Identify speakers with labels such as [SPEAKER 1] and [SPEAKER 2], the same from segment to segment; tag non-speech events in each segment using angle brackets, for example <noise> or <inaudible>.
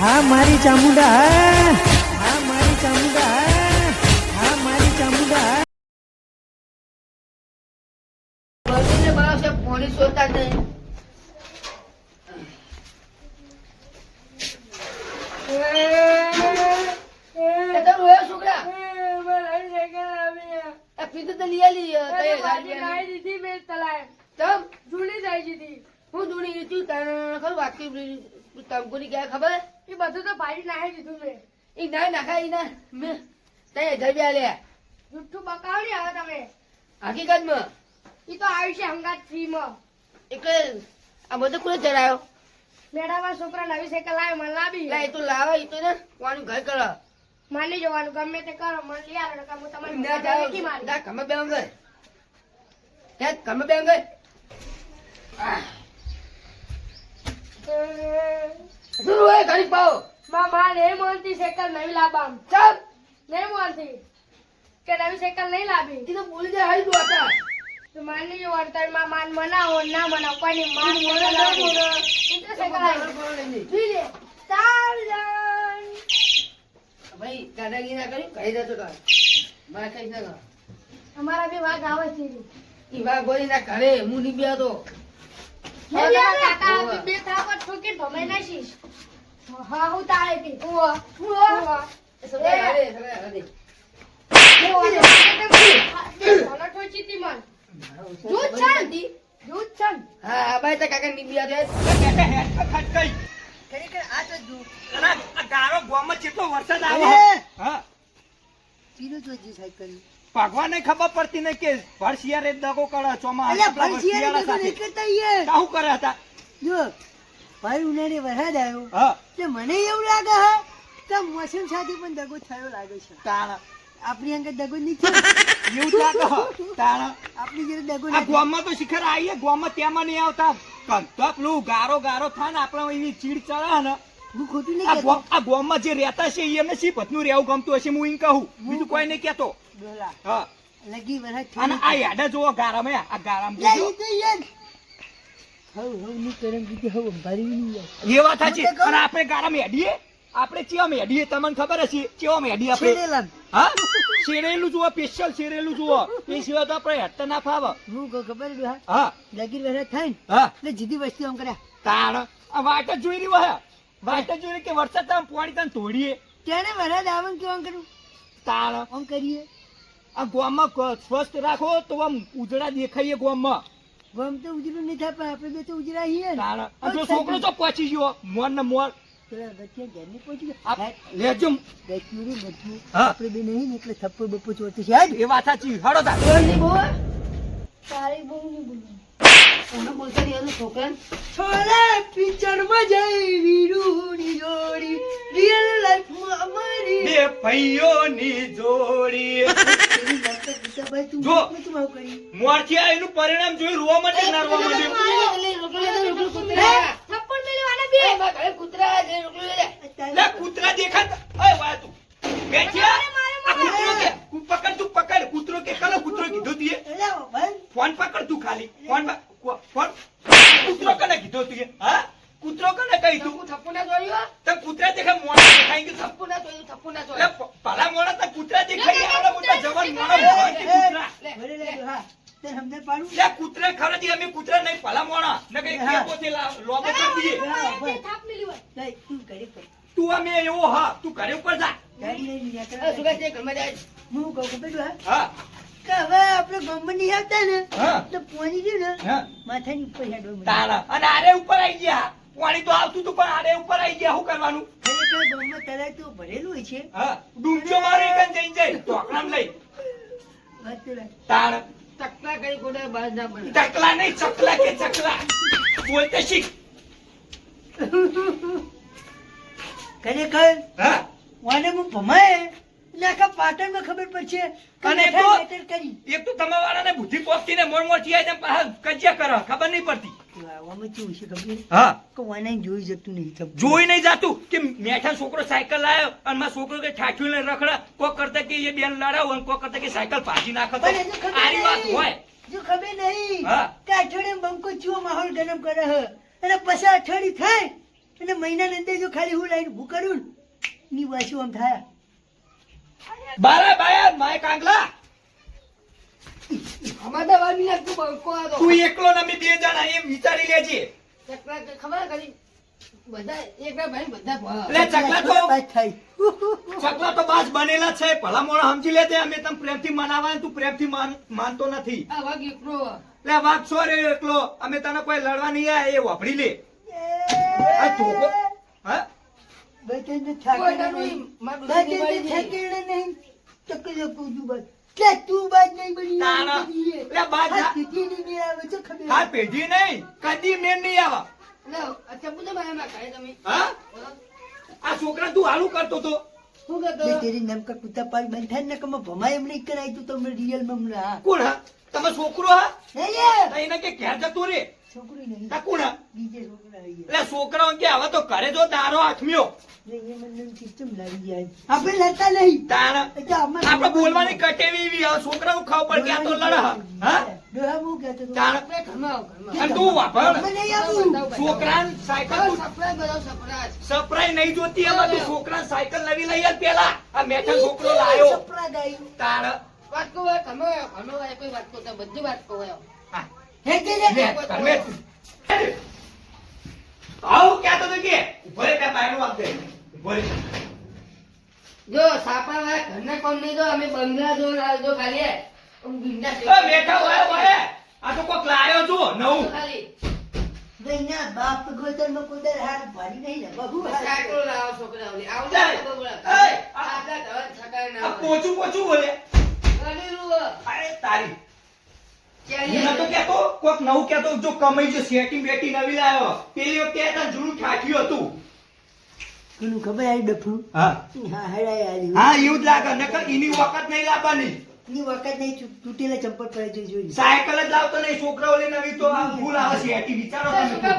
[SPEAKER 1] હા મારી ચામુંડા હા. હા મારી ચામુંડા હા. હા મારી ચામુંડા હા.
[SPEAKER 2] ગરમીને માણસ એ પાણી હું જ નહીં. એ તો રોયો છોકરા તમકુની પીધું તો લઈ આલી તઈ ગાડી તમ હું દૂરી ગઈ તું તને ખબર વાકી તમકોની ક્યાં ખબર ઈ ના નાખા ઈ ના એ તો આવશે હંગાત હકીકતમાં એટલે આ બધું કોને ચડાયો
[SPEAKER 3] છોકરા નવી સાયકલ લાવે મને લાવી
[SPEAKER 2] લા એ તો લાવે એ તો ને કોનું ઘર કરો?
[SPEAKER 3] માની જવાનું ગમે તે કરો મને લઈ આવે નકર હું તમારી
[SPEAKER 2] ના જાવ
[SPEAKER 3] નથી મારી.
[SPEAKER 2] ના કમે બે અંગર હે કમે બે અંગર તું રોય ઘડી પાવ?
[SPEAKER 3] માં માં નહીં માનતી સાયકલ નહીં લાવવા
[SPEAKER 2] ચાલ.
[SPEAKER 3] નહીં માનતી કે નવી સાયકલ નહીં લાવી
[SPEAKER 2] તો બોલી જાય હાઈ તું હતા.
[SPEAKER 3] તો માની જવાનું તારી માં માન મનાવો ના મનાવો કોઈની માન
[SPEAKER 2] તું બોલે ના બોલે.
[SPEAKER 3] ઈ તો સાયકલ લાવી.
[SPEAKER 2] બોલે લે.
[SPEAKER 3] જોઈ લે.
[SPEAKER 2] ભાઈ દાદાગીરી ના કર્યું કહી દેતો તાર. મારે કઈ ના
[SPEAKER 3] અમારા બી વાઘ આવે છે.
[SPEAKER 2] ઈ ના ઘરે હું બેહતો.
[SPEAKER 3] બે. બે થાપા ઠોકીને ભમાઈ નાખીશ. હા હું ઠોકી તી દૂધ દૂધ
[SPEAKER 2] હા કાકા
[SPEAKER 4] ભગવાનને ખબર પડતી નહીં કે ભર શિયાળે દગો કરે ચોમાસા કરે હતા?
[SPEAKER 1] જો ભાઈ ઉનાળે વરસાદ આવ્યો.
[SPEAKER 4] હા.
[SPEAKER 1] એટલે મને એવું લાગે હે કે મોસમ સાથે પણ દગો થયો લાગે છે.
[SPEAKER 4] તાણા.
[SPEAKER 1] આપણી અંગે દગો નહીં થયો. <laughs>
[SPEAKER 4] એવું લાગે તાણા.
[SPEAKER 1] આપણી જોડે દગો
[SPEAKER 4] આ ગોમમાં તો શિખર આવીએ ગોમમાં તેમાં નહીં આવતા. કંતો પેલું ગારો ગારો થાય ને આપણે એવી ચીડ ચડે ને.
[SPEAKER 1] હું ખોટું નહીં કહેતો.
[SPEAKER 4] ગોમ આ ગોમમાં જે રહેતા છે એમને શી પતનું રહેવું ગમતું હશે હું એમ કહું. બીજું કોઈ નહીં કહેતો. હા.
[SPEAKER 1] લગી વરસાદ
[SPEAKER 4] અને આ યાડા જોવો ગારામાં આ ગારામાં
[SPEAKER 1] લે,
[SPEAKER 4] જોજો.
[SPEAKER 1] ઈ તો યાર હવ હવની કરમ કીધી હવ અંબારી નહીં યાર.
[SPEAKER 4] એ વાત સાચી.
[SPEAKER 1] હું તો કહું.
[SPEAKER 4] અને આપણે ગારા મેડીએ આપણે ચેવા મેડીએ તમને ખબર હશે ચેવા મેડી આપણે? હા? શેરેલું જુઓ સ્પેશિયલ શેરેલું જુઓ. એ સિવાય તો આપણે હેઠ ના ફાવે.
[SPEAKER 1] હું ખબર
[SPEAKER 4] હા?
[SPEAKER 1] લગી વરસાદ થાય
[SPEAKER 4] હા.
[SPEAKER 1] એટલે જીધી વસ્તી આમ કર્યા.
[SPEAKER 4] તાણ. આ વાટ જ જોઈ રહ્યો હે વાટ જ જોઈ કે વરસાદ તમે પાણી તને તોડીએ
[SPEAKER 1] ત્યારે વરસાદ આવે ને કેવું કરું?
[SPEAKER 4] તાણ.
[SPEAKER 1] આમ કરીએ.
[SPEAKER 4] આ ગોમાં સ્વસ્થ રાખો તો આમ ઉજળા દેખાઈએ ગોમાં
[SPEAKER 1] ગમ તો ઉજરું નહીં થાય પણ આપણે બે તો ઉજરા છીએ ને
[SPEAKER 4] છોકરો તો પહોંચી ગયો મોર ને મોર
[SPEAKER 1] બે નહીં એટલે થપ્પો બપ્પો ચોરતું છે.
[SPEAKER 4] એ વાત સાચી તાર
[SPEAKER 3] બહુ નહીં બોલવાનું.
[SPEAKER 2] કોને બોલતા છોકરા
[SPEAKER 1] પિક્ચરમાં જઈ વીરુની જોડી રિયલ લાઈફમાં અમારી.
[SPEAKER 4] બે ભાઈઓની જોડી. <laughs> જો.
[SPEAKER 1] મેં તું આવું કરી?
[SPEAKER 4] મોરથી આ એનું પરિણામ જોઈ રોવા માટે ના રોવા માટે.
[SPEAKER 3] થપ્પડ મેલી વાળા બી.
[SPEAKER 2] કૂતરા
[SPEAKER 4] કૂતરા દેખાતા. ઓય વાહ તું. બેઠ્યા આ. કૂતરો કે તું પકડ તું પકડ. કૂતરો કે કલો કૂતરો કીધો તીએ ફોન પકડ તું ખાલી. Phone phone. કૂતરો કને કીધો તીએ હા? કૂતરો કને કહી તું?
[SPEAKER 2] થપ્પુ ના જોયું
[SPEAKER 4] તને કૂતરા દેખાય મોણા દેખાય કે
[SPEAKER 2] થપ્પુ ના જોયું થપ્પુ ના જોયું.
[SPEAKER 4] ભલા મોણા તને કૂતરા દેખાય આવડા મોટા જવાન મોણા ઊભા છે કૂતરા
[SPEAKER 2] લે,
[SPEAKER 1] ભલે લે હા તે સમજણ પાડું
[SPEAKER 4] લે કૂતરા ખરા અમે કૂતરા નહીં ભલા મોણા ન કઈ
[SPEAKER 1] હા.
[SPEAKER 4] પોતે લોબો કરી
[SPEAKER 1] ભાઈ.
[SPEAKER 3] થાપ મેલી હોય.
[SPEAKER 1] નહીં, તું ઘરે પર
[SPEAKER 4] તું અમે એવો હા તું ઘરે ઉપર જા.
[SPEAKER 1] લઈને
[SPEAKER 2] એ
[SPEAKER 1] નીકળ.
[SPEAKER 2] સુગા છે ઘરમાં જાય.
[SPEAKER 1] હું કહું કે છે, હા? કે હવે આપણે ગામમાં નહીં આવતા ને તો પોણી રહ્યું ને
[SPEAKER 4] હા.
[SPEAKER 1] માથાની ઉપર હેડો.
[SPEAKER 4] તારા. અને આરે ઉપર આવી ગયા. પાણી તો આવતું હતું પણ આરે ઉપર આવી ગયા. શું કરવાનું?
[SPEAKER 1] તો ભરેલું હોય છે.
[SPEAKER 4] હા. ડૂબજો મારે જાય લઈ.
[SPEAKER 1] તો રાખ.
[SPEAKER 4] તાર
[SPEAKER 2] ચકલા કરી કોડે બાજ ના પડે
[SPEAKER 4] ચકલા નહીં ચકલા કે ચકલા. બોલતે શીખ.
[SPEAKER 1] ખરેખર?
[SPEAKER 4] હા?
[SPEAKER 1] વાને હું ભમાય? એટલે પાટણમાં ખબર પડશે
[SPEAKER 4] અને
[SPEAKER 1] એક
[SPEAKER 4] તો- એક તો તમારા વાળાને બુદ્ધિ પોકતી ને મોર મોર ચિયા પાછા કજિયા કરો ખબર નહીં પડતી.
[SPEAKER 1] તો કેવું છે ખબર?
[SPEAKER 4] હા.
[SPEAKER 1] કે વાને જોઈ જતું નહીં.
[SPEAKER 4] જોઈ નહીં જાતું કે મેઠા છોકરો સાયકલ લાવ્યો અને માં છોકરો કે ઠાઠ્યું ને રખડા કોક કરતા કે એ બેન લડાવ અને કોક કરતા કે સાયકલ પાછી નાખો આરી વાત હોય.
[SPEAKER 1] જો ખબર નહીં
[SPEAKER 4] હા.
[SPEAKER 1] કે અઠવાડિયે બંકો ચૂઓ માહોલ ગરમ કરે હ. અને પછી અઠવાડિયું થાય અને મહિનાની અંદર જો ખાલી હું લાઈન ભૂ કરું ને ની વાસી આમ થાય.
[SPEAKER 4] બારા બાયા માય કાંગલા.
[SPEAKER 2] અમારે તો વાર તું બંકો આ તું.
[SPEAKER 4] એકલો ને અમે બે જણા એમ વિચારી લેજે.
[SPEAKER 2] ચકલા ખબર કરી બધા એકલા ભાઈ બધા ભા.
[SPEAKER 4] ચકલા તો. ચકલા તો બાજ બનેલા છે ભલા મોણા સમજી લેજે અમે તને પ્રેમથી મનાવા તું પ્રેમથી માનતો નથી.
[SPEAKER 2] આ વાઘ એકલો. આ.
[SPEAKER 4] એટલે વાત સો રે એકલો. અમે તને કોઈ લડવા નહીં આયા એ વાપરી લે. આ ધોકો
[SPEAKER 1] નહીં.
[SPEAKER 2] નહીં.
[SPEAKER 1] ચકલે કૂદું બસ. કે તું બાદ નહીં બની
[SPEAKER 4] તાણા.
[SPEAKER 1] એમ કહીએ.
[SPEAKER 4] એટલે બાદ
[SPEAKER 1] આ
[SPEAKER 4] ના-
[SPEAKER 1] તીથી ની મેળ આવે છે ખબર?
[SPEAKER 4] હા પેઢી નહીં કદી મેં નહીં આવા
[SPEAKER 2] એટલે આ ચપ્પુ તો માં ખાય તમે
[SPEAKER 4] હા આ છોકરા તું હાલું કરતો તો
[SPEAKER 2] શું કરતો
[SPEAKER 1] તેરી નામ કા કુત્તા પાલ બંધ ને કમાં ભમાય એમ નહીં કરાય તું તમને રિયલમાં હમણાં
[SPEAKER 4] કોણ હા તમે છોકરો હા
[SPEAKER 1] નહીં.
[SPEAKER 4] એને કે ઘેર જતું રે
[SPEAKER 1] છોકરી નહીં
[SPEAKER 4] તા કોણ
[SPEAKER 1] બીજે છોકરા.
[SPEAKER 4] છોકરાઓ કે હવે તો ઘરે જો તારો હાથમ્યો
[SPEAKER 1] આપણે
[SPEAKER 4] બોલવાની કટેવી એવી ખાવ પડે કે તો લડ. છોકરાને સાયકલ
[SPEAKER 2] સપરાય બધા સપરાય.
[SPEAKER 4] સપ્રાઈ નહીં જોતી એમાં સાયકલ નવી લઈ પેલા. આ મેઠા છોકરો લાયો.
[SPEAKER 2] વાત કહો હોય, આવો, ઘરમાં આવો, કોઈ વાત કહો તો બધી વાત કહો હોય.
[SPEAKER 4] હા,
[SPEAKER 1] હે કે રે?
[SPEAKER 4] લે, તમે આવું ક્યાં તો કે. રે ત્યાં બાયણું
[SPEAKER 2] જો સાપા વાળા ઘરના કોમ નહીં જો અમે બંગલા જો જો ખાલી
[SPEAKER 4] બેઠા હોય હોય આ તો કોક લાયો છું નવું.
[SPEAKER 2] ખાલી.
[SPEAKER 1] ભાઈના બાપ ગોતરમાં કુદર હાર ભરી નહીં ને બહુ હાથ
[SPEAKER 2] લાવો છોકરાઓને. આવું
[SPEAKER 4] ચાલ.
[SPEAKER 2] ના ખબર
[SPEAKER 4] એ
[SPEAKER 2] આટલા ધવલ છકાય ના
[SPEAKER 4] પોચું પોચું બોલે.
[SPEAKER 2] અરે હોય.
[SPEAKER 4] અરે તારી. હું નતો કેતો કોક નવું કેતો જો કમાઈ જો સેટિંગ બેટી નવી લાયો. પેલી વખતે જૂનું ઠાઠ્યું હતું.
[SPEAKER 1] પેલું ખબર આવી ડફું?
[SPEAKER 4] હા.
[SPEAKER 1] હા હડાઈ આવી
[SPEAKER 4] હા એવું જ લાગે. નકર એની વખત નહીં લાવવાની.
[SPEAKER 1] ની વખત નહીં તૂટેલા ચંપલ પડે છે જોઈ
[SPEAKER 4] સાયકલ જ લાવતો નહીં છોકરાઓ લઈને આવી તો આ ભૂલ આવે છે. એટી વિચારો તમે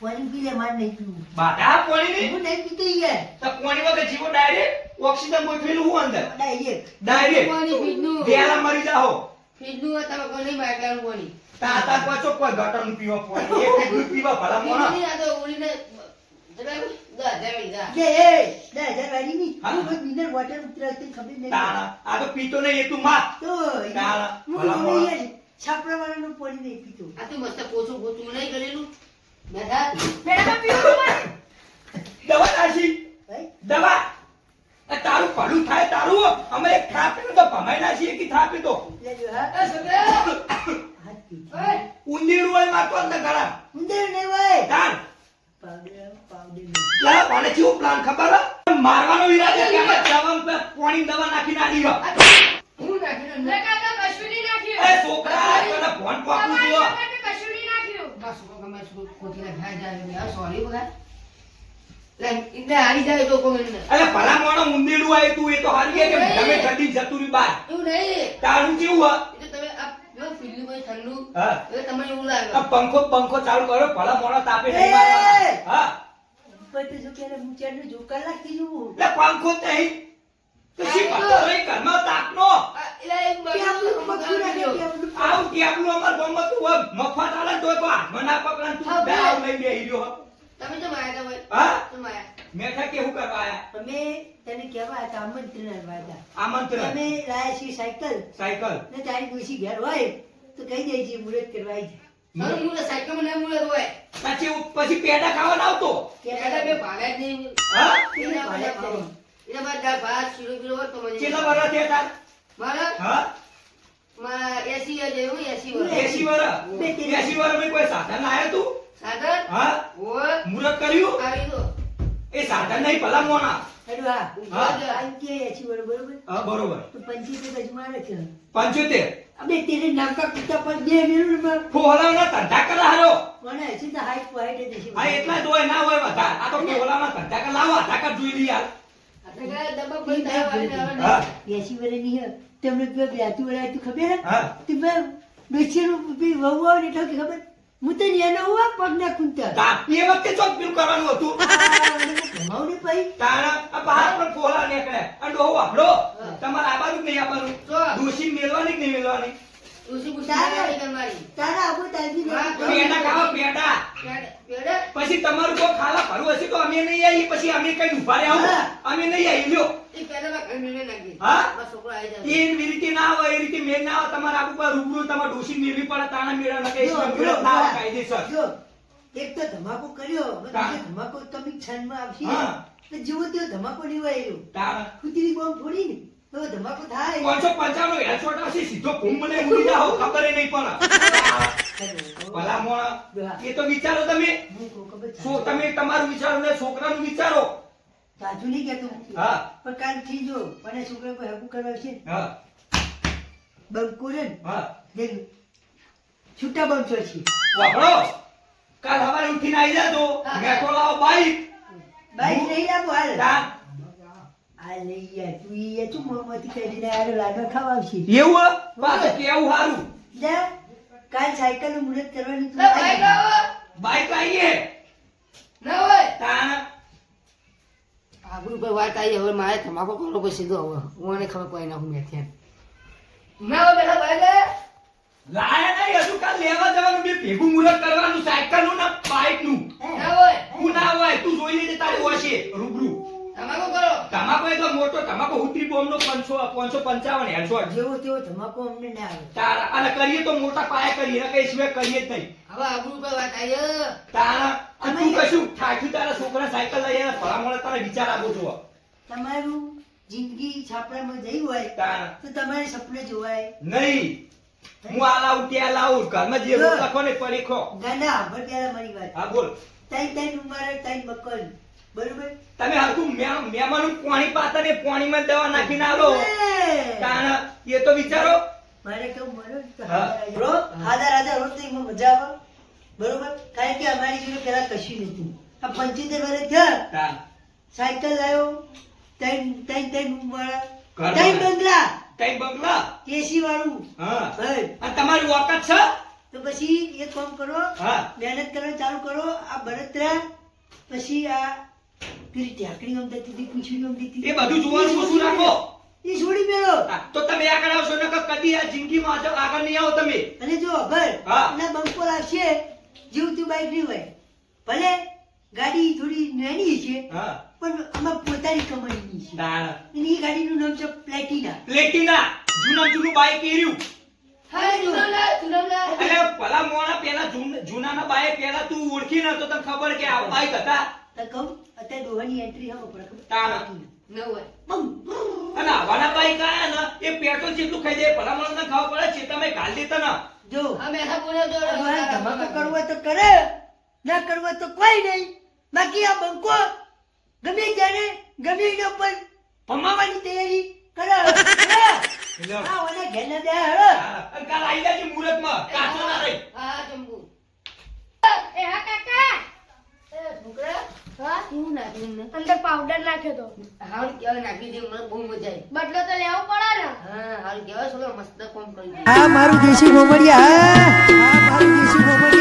[SPEAKER 1] પાણી પી લે માર નહીં પીવું.
[SPEAKER 4] બાટા કોણી નહીં?
[SPEAKER 1] હું નહીં પીતી યાર.
[SPEAKER 4] તો કોણી વગર જીવો? ડાયરેક્ટ ઓક્સિજન ગોઠવેલું હું અંદર?
[SPEAKER 1] ડાયરેક્ટ
[SPEAKER 4] ડાયરેક્ટ
[SPEAKER 2] પાણી પીધું.
[SPEAKER 4] વેલા મરી જાઓ.
[SPEAKER 2] પીધું તમે કોઈ નહીં બાટલાનું પાણી.
[SPEAKER 4] તાતા પાછો કોઈ ગટરનું પીવા પોણી એક એક પીવા ભલા મોણા.
[SPEAKER 2] નહીં, આ તો ઉડીને જરા દસ હજાર વીઘા.
[SPEAKER 1] કે એ દસ હજાર વાળી ની
[SPEAKER 4] હા.
[SPEAKER 1] હું કોઈ મિનરલ વોટર ઉતરાવતી ખબર નહીં.
[SPEAKER 4] તાણા આ તો પીતો નહીં એ તું માં
[SPEAKER 1] તો
[SPEAKER 4] તારા
[SPEAKER 1] હું
[SPEAKER 4] ભલા
[SPEAKER 1] તો
[SPEAKER 4] મોણા.
[SPEAKER 1] યાર છાપરા વાળાનું પાણી નહીં પીતો.
[SPEAKER 2] આ તો મસ્ત પોછું પોછું નહીં કરેલું.
[SPEAKER 4] દવા તારું ભલું થાય તારું. અમે એક થાપી તો ભમાઈ નાખીએ કે થાપી તો? ઉંદીર હોય મારતો અંદર ગળા
[SPEAKER 1] ઉંદીર નહીં
[SPEAKER 4] હોય.
[SPEAKER 1] પાવડર
[SPEAKER 4] લા મને કેવું પ્લાન ખબર હે? મારવાનો ઈરાદો કે અમે જવામ પર પાણી દવા નાખીને આલી ગયો
[SPEAKER 2] હું નાખીને ન-
[SPEAKER 4] એ છોકરા તને ફોન પાકું છું
[SPEAKER 2] બસ, ગમે તે જાય હારી જાય કોઈ
[SPEAKER 4] અરે ભલા મોણો એ તો હારી ગયા કે તમે ઠંડી જતું રહ્યું બાર.
[SPEAKER 2] એવું નહીં.
[SPEAKER 4] તારું કેવું હે?
[SPEAKER 2] તમે જો કોઈ ઠંડુ,
[SPEAKER 4] હા
[SPEAKER 2] એટલે તમને એવું લાગે.
[SPEAKER 4] આ પંખો પંખો ચાલુ કરો ભલા મોણો તાપે નહીં
[SPEAKER 1] એ!
[SPEAKER 4] મારવાનો. હા
[SPEAKER 1] ઉપર તો જો કે રે હું ચારનું લાગતી.
[SPEAKER 4] એટલે પંખો જ નહીં તો ઘરમાં તાપનો
[SPEAKER 2] એટલે એક
[SPEAKER 1] પકડું રાખે, ટેબલું.
[SPEAKER 4] આવું અમાર ગામમાં તું મફત આલે તો હાથમાં ના પકડે ને તું
[SPEAKER 2] બે.
[SPEAKER 4] લઈ બેહી રહ્યો હો.
[SPEAKER 2] તમે તો માયા તા
[SPEAKER 4] હા
[SPEAKER 2] તો માયા.
[SPEAKER 4] મેઠા કેવું કરવા આયા?
[SPEAKER 1] તમે તને કહેવા હતા આમંત્રણ આવ્યા હતા.
[SPEAKER 4] આમંત્રણ.
[SPEAKER 1] તમે લાયા છે સાયકલ.
[SPEAKER 4] સાયકલ.
[SPEAKER 1] ને તારી ડોશી ઘેર હોય તો કહી દેજે મુરત કરવા આવી જાય.
[SPEAKER 2] હવે મુલે સાયકલમાં ના મુલે હોય.
[SPEAKER 4] પછી પછી પેડા ખાવા ના આવતો?
[SPEAKER 2] એટલે બે ભાગે જ નહીં.
[SPEAKER 4] હા?
[SPEAKER 2] ભાગે જ નહીં. એના બાદ દાળ ભાત, શીરો બીરો હોય તો મને
[SPEAKER 4] કેટલા. વર્ષ થયા તાર?
[SPEAKER 2] મારા?
[SPEAKER 4] હા?
[SPEAKER 2] મારા એસી હજાર જેવું, એસી વર્ષ.
[SPEAKER 4] એસી વર્ષ એસી વર્ષમાં કોઈ સાધન લાયા તું?
[SPEAKER 2] સાધન?
[SPEAKER 4] હા?
[SPEAKER 2] ઓ
[SPEAKER 4] મુરત કર્યું?
[SPEAKER 2] આવી તો.
[SPEAKER 4] એ સાધન નહીં ભલા મોના
[SPEAKER 1] હેડો હા.
[SPEAKER 4] હા.
[SPEAKER 1] આઈ કે છે બરોબર?
[SPEAKER 4] હા બરોબર.
[SPEAKER 1] તો પંચોતેર પછી મારે છે.
[SPEAKER 4] પંચોતેર?
[SPEAKER 1] અબે તેરે નાકા કુત્તા પર બે મિનિટમાં.
[SPEAKER 4] ફોલાવના ધંધા કરા હારો.
[SPEAKER 1] મને છે તો હાઈટ પોઈન્ટ જ છે
[SPEAKER 4] હા એટલા જ હોય ના હોય વધારે. આ તો ફોલાવના ધંધા કર લાવો આધાર કાર્ડ જોઈ લી યાર
[SPEAKER 2] બંધ હવે.
[SPEAKER 1] તેમને તું ખબર હે?
[SPEAKER 4] હા.
[SPEAKER 1] તે મેં વહુ આવે ને એટલે ખબર. હું તો હોવા પગ ના ખૂંચતા.
[SPEAKER 4] એ વખતે ચોક પેલું કરવાનું હતું. <laughs>
[SPEAKER 1] ભાઈ
[SPEAKER 4] આ બહાર પણ ફોલા નીકળે. અને ડોહો
[SPEAKER 2] આપડો
[SPEAKER 4] તમારે આબાનું નહીં આપવાનું
[SPEAKER 2] જો.
[SPEAKER 4] મેળવાની કે નહીં મેલવાની?
[SPEAKER 2] ડોશી પૂછી તમારી.
[SPEAKER 4] કોઈ ખાવા ભરવું હશે તો અમે નહીં આવી પછી અમે કઈ ઊભા રહ્યા આવો અમે નહીં આવી લ્યો તાણા
[SPEAKER 1] એક તો ધમાકો કર્યો. ધમાકો તમે ક્ષણમાં આવશે.
[SPEAKER 4] હા.
[SPEAKER 1] તો જેવો તેવો ધમાકો
[SPEAKER 4] લેવાયેલો.
[SPEAKER 1] કૂતરી બોમ્બ ફોડી ને તો ધમાકો થાય.
[SPEAKER 4] પાંચસો પંચાણું હેડશોટ આવશે સીધો કુંભ મને ઉડી જાઓ ખબર નહીં પણ. ભલા મોણા એ તો વિચારો તમે? શું તમે તમારું વિચારો ને છોકરાનું વિચારો.
[SPEAKER 1] સાચું નહીં કહેતો
[SPEAKER 4] હા.
[SPEAKER 1] પણ કાલથી જો મને છોકરા કોઈ હકુ કરવા છે
[SPEAKER 4] હા.
[SPEAKER 1] બંકો રે
[SPEAKER 4] હા.
[SPEAKER 1] દેખ છૂટા બંકો છે
[SPEAKER 4] વાપરો. કાલ હવારે ઉઠીને આવી જાજો. મેં તો લાવો બાઈક.
[SPEAKER 1] બાઈક નહીં લાવો હાલ. આ લઈ યાર તું ઈ તું મોંમાંથી કાઢીને આરો લાડવા ખાવા
[SPEAKER 4] એવું પાછું કેવું હારું?
[SPEAKER 1] જા કાલ સાયકલનું મુહૂર્ત કરવાનું તું
[SPEAKER 2] લે, ભાઈ લાવો.
[SPEAKER 4] બાઈક લાવીએ.
[SPEAKER 2] ના હોય.
[SPEAKER 4] તાણ.
[SPEAKER 2] આબરૂ પર વાત આવી હવે મારે તમાકુ સીધો હવે. હું આને ખબર કોઈ નાખું મેં ત્યાં ના હોય બેટા લે.
[SPEAKER 4] લાયા નહીં હજુ કાલ લેવા જવાનું બે ભેગું મુરત કરવાનું સાયકલનું ને બાઈકનું ના
[SPEAKER 2] હોય.
[SPEAKER 4] તું ના હોય તું જોઈ લેજે તારી હોશે રૂબરૂ.
[SPEAKER 2] તમાકુ કરો.
[SPEAKER 4] તમાકુ એ તો મોટો તમાકુ ઉતરી બોમ નો પાંચસો પાંચસો પંચાવન હેડશોટ
[SPEAKER 1] જેવો તેવો ધમાકો અમને ના આવે.
[SPEAKER 4] તારા અને કરીએ તો મોટા પાયા કરીએ ને કઈ સિવાય કરીએ જ નહીં.
[SPEAKER 2] હવે આબરૂ પર વાત આવી
[SPEAKER 4] તારા અને તું કશું ઠાઠું તારા છોકરા સાયકલ લઈ આવ્યા ભલામણ તારા વિચાર આપો છો
[SPEAKER 1] તમારું જિંદગી છાપડામાં જઈ હોય
[SPEAKER 4] તારા.
[SPEAKER 1] તો તમારે સપને જોવાય.
[SPEAKER 4] નહીં. હું આ લાવું ત્યાં લાવું. ઘરમાં જે લખો ને પરીખો. ના
[SPEAKER 1] ના ભર પેલા મારી વાત.
[SPEAKER 4] હા બોલ.
[SPEAKER 1] તાઈ તઈ ઉમારે તઈ મકન. બરોબર?
[SPEAKER 4] તમે હરખું મે- પાણી પાતા ને પાણીમાં દવા આલો
[SPEAKER 1] એ!
[SPEAKER 4] તારા એ તો વિચારો.
[SPEAKER 1] મારે કેવું ને
[SPEAKER 4] હા.
[SPEAKER 1] હાજર હાજર. રોજ હાજર હાજર રોજ તો એમાં મજા આવે. બરોબર? કારણ કે અમારી જોડે પેલા કશું નતું આ પંચોતેર વર્ષ થયા. સાયકલ લાવ્યો. તઈ તઈ તઈ રૂમ
[SPEAKER 4] તઈ
[SPEAKER 1] બંગલા.
[SPEAKER 4] કઈ બંગલા?
[SPEAKER 1] એસી વાળું.
[SPEAKER 4] હા. તમારી વખત છે?
[SPEAKER 1] તો પછી એક કામ કરો મહેનત કરવાનું ચાલુ કરો આ બળતરા પછી આ પેલી ઢાંકણી આમ હતી પૂંછડી આમ થતી
[SPEAKER 4] એ બધું જોવાનું ઓછું રાખો?
[SPEAKER 1] એ છોડી
[SPEAKER 4] મેળો. તો તમે આગળ આવશો ને કદી આ જિંદગીમાં આગળ નહીં આવો તમે.
[SPEAKER 1] અને જો
[SPEAKER 4] અભર
[SPEAKER 1] ના બંકોર આવશે જીવતું બાઈક નહીં હોય. ભલે ગાડી થોડી નાની છે
[SPEAKER 4] હા.
[SPEAKER 1] પણ આમાં પોતાની કમાણી છે. એની ગાડીનું નામ છે પ્લેટિના.
[SPEAKER 4] પ્લેટિના. જૂના જૂનું બાઈક એર્યું ભલા મોણા પેલા જૂનાના બાઈક પેલા તું ઓળખી ન તો તને ખબર કે આ બાઈક હતા?
[SPEAKER 1] તો કહું અત્યારે દોહાની એન્ટ્રી હા પડે
[SPEAKER 4] તારા.
[SPEAKER 2] ન.
[SPEAKER 4] અને આવાના બાઈક આયા ને એ પેટ્રોલ જેટલું ખાઈ જાય ભલા મોણા ખબર પડે છે તમે ગાલ દેતા ને.
[SPEAKER 1] જો.
[SPEAKER 2] હા મેઠા તો
[SPEAKER 1] ધમાકો કરવો તો કરે ના કરવો તો કોઈ નહીં. બાકી આ બંકો ગમે ત્યારે ગમે એના ઉપર ભમાવાની તૈયારી કરે <laughs> કરે. આ ઓલા દે હળો.
[SPEAKER 4] અને કાલ આવી જાય મુહૂર્તમાં. કાચો ના રહી.
[SPEAKER 2] હા ચંબુ
[SPEAKER 3] એ હા કાકા.
[SPEAKER 2] એ છોકરા
[SPEAKER 3] હા?
[SPEAKER 2] શું નાખ્યું ને
[SPEAKER 3] અંદર પાવડર નાખ્યો તો.
[SPEAKER 2] હાલ કેવાય નાખી દે મને બહુ મજા આવી.
[SPEAKER 3] બદલો તો લેવો પડે ને.
[SPEAKER 2] હા હાલ કેવાય છોકરા મસ્ત કોમ કરી
[SPEAKER 1] આ મારું દેશી ગોમડિયા આ મારું